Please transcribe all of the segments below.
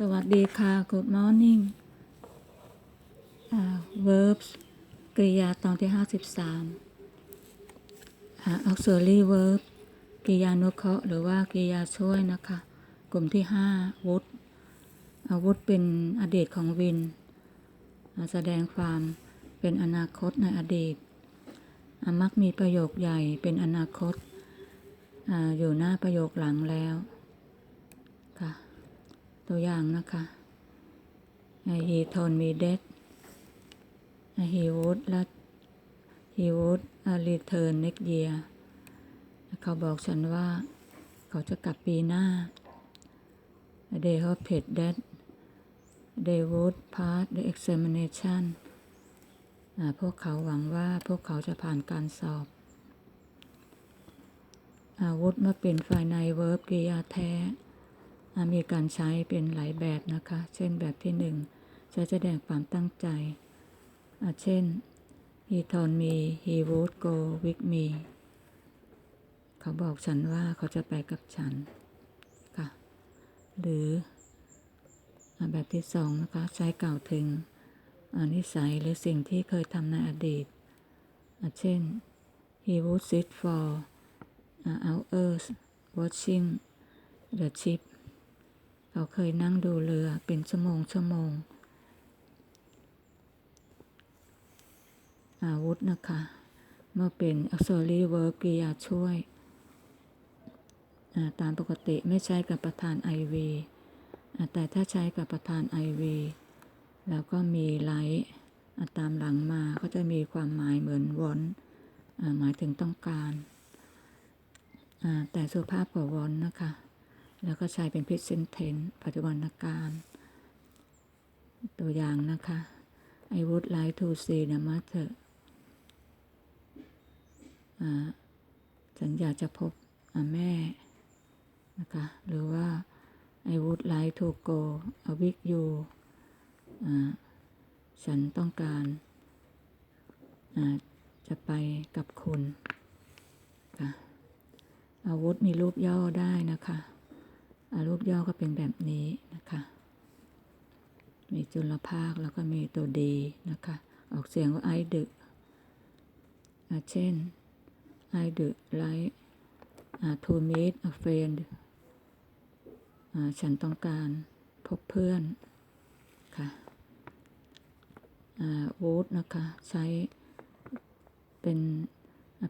สวัสดีค่ะ Good morning อ่า verbs กริยาตอนที่ 53อ่า auxiliary verb กริยานุเคราะห์หรือว่ากริยาช่วยนะคะ กลุ่มที่5 would อาวุธเป็นอดีตของวินอ่าแสดงความเป็นอนาคตในอดีตอ่ามักมีประโยคใหญ่เป็นอนาคตอาอยู่หน้าประโยคหลังแล้ว ตัวอย่างนะคะ he told me that he would let he would uh, return next year เขาบอกฉันว่าเขาจะกลับปีหน้า they hoped that they would pass the examination พวกเขาหวังว่าพวกเขาจะผ่านการสอบ อาวุธมื่อเป็นฝ่ายในเวิร์บกริยาแท้ มีการใช้เป็นหลายแบบนะคะ เช่นแบบที่หนึ่งจะแสดงความตั้งใจ เช่น he told me he would go with me เขาบอกฉันว่าเขาจะไปกับฉัน ค่ะ หรืออแบบที่สองนะคะ ใช้กล่าวถึงอนิสัยหรือสิ่งที่เคยทำในอดีต เช่น he would sit for uh, hours watching the ship เขาเคยนั่งดูเรือเป็นชั่วโมงชั่วโมง อาวุธนะคะ เมื่อเป็น auxiliary verb กริยาช่วยาตามปกติไม่ใช้กับประธาน IV อ่าแต่ถ้าใช้กับประธาน IV แล้วก็มีไลท์ตามหลังมาก็จะมีความหมายเหมือนวอนหมายถึงต้องการาแต่สุภาพกว่าวอนนะคะ แล้วก็ใช้เป็น present tense ปัจจุบันการ ตัวอย่างนะคะ I would like to see the mother อ่าฉันอยากจะพบแม่นะคะ หรือว่า I would like to go with you อ่าฉันต้องการอ่าจะไปกับคุณค่ะอาวุธมีรูปย่อได้นะคะ รูปย่อก็เป็นแบบนี้นะคะ มีจุลภาคแล้วก็มีตัวดีนะคะ ออกเสียงว่าไอดึกเช่น I do like uh, to meet a friend ฉันต้องการพบเพื่อน ค่ะ would นะคะ ใช้เป็น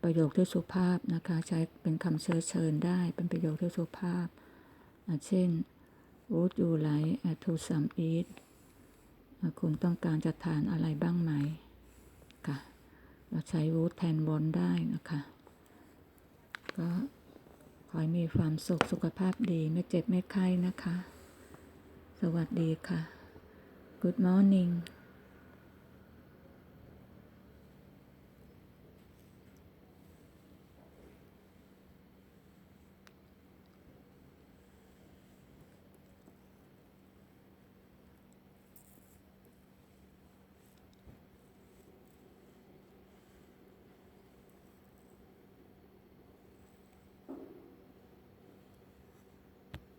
ประโยคที่สุภาพนะคะ ใช้เป็นคำเชิญเชิญได้ เป็นประโยคที่สุภาพ เช่น would you like to some eat อ่าคุณต้องการจะทานอะไรบ้างไหมค่ะเราใช้ would แทน want ได้นะคะก็ขอให้มีความสุขสุขภาพดีไม่เจ็บไม่ไข้นะคะ สวัสดีค่ะ Good morning